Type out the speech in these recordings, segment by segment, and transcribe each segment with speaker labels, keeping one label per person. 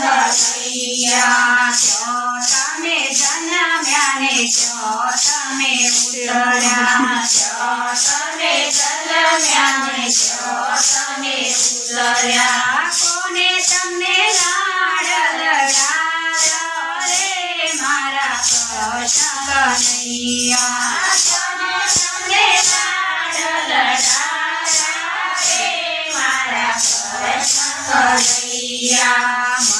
Speaker 1: કૃષ્ણ કનૈયા તમે જન્મ્યા ને તમે ઉતર્યા. ક્યો તમે જન્મ્યા તમે ઉતર્યા. કોને મારા કૃષ્ણ મારા કૃષ્ણ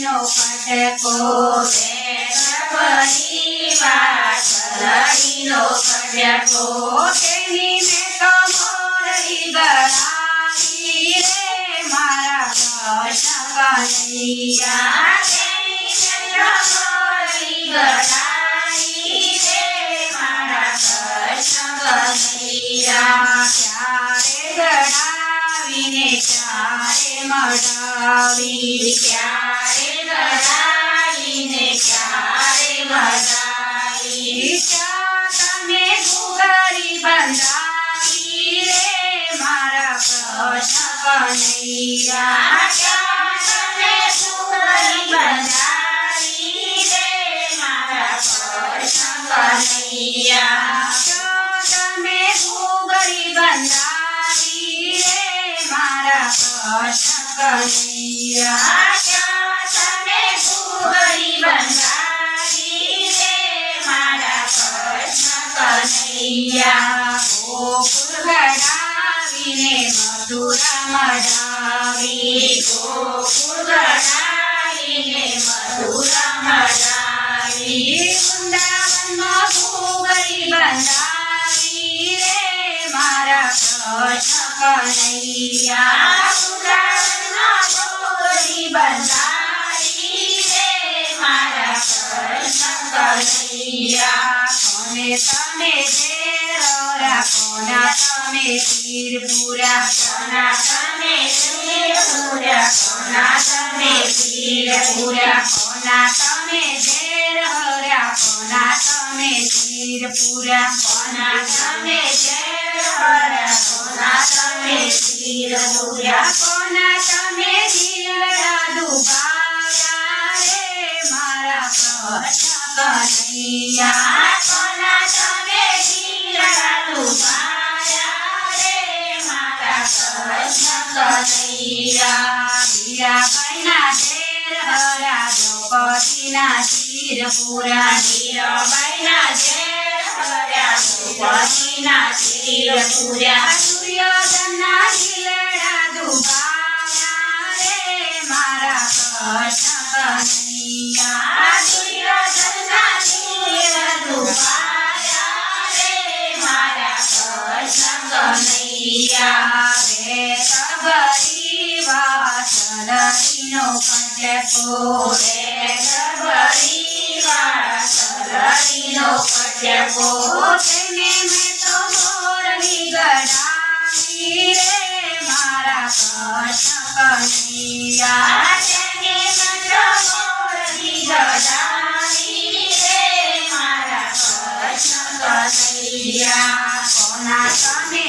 Speaker 1: તલડીનો ફટકો તલડીનો ફટકો તેની મેં તો મોરલી ગળાવી રે. મારા કનૈયા તેની મેં તો મોરલી ગળાવી રે. મારા કૃષ્ણ કનૈયા ગળાવીને ક્યારે મડાવી ક્યારે ગળાવીને ક્યારે મડાવી તમે ઘૂઘરી બંધાવી રે, મારા કૃષ્ણ કનૈયા ક્યાં મારા કૃષ્ણ કનૈયા મારા કૃષ્ણ કનૈયા ગોકુળ ઘડાવીને મથુરા મડાવી ગોકુળ ઘડાવીને મારા કૃષ્ણ કનૈયા કોને તમે ઘેરો કોના તમે પીર પૂરા, કોના તમે પૂરા, કોના તમે પીર પૂરા, કોના તમે હર્યા કોના તમે પીર પૂરા, કોના કોના તમે પીર પૂરા, કોના કનૈયા કોના તમે દિલડા દુભાવ્યા રે મારા કૃષ્ણ કનૈયા મારા કૃષ્ણ કનૈયા વાસલડીનો ફટેકો રે સબરી વાસલડીનો ફટેકો તેને મેં તો મારા કૃષ્ણ કનૈયા તેને મેં તો મોરલી ગડાવી રે મારા કોના તમે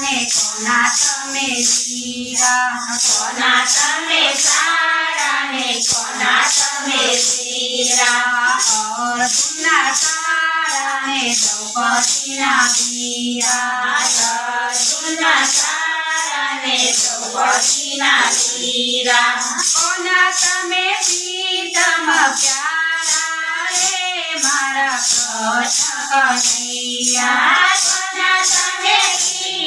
Speaker 1: ને કોના તમે વીરા
Speaker 2: કોના તમે સારા ને કોના તમે વીરા
Speaker 1: અર્જુનના સારા ને દ્રૌપદીના વીરા
Speaker 2: સુના સારા ને દ્રૌપદીના વીરા
Speaker 1: કોના તમે પ્રીતમ પ્યારા રે, મારા કૃષ્ણ કનૈયા.
Speaker 2: કોના તમે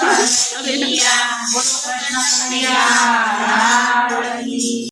Speaker 1: Hallelujah. Hallelujah.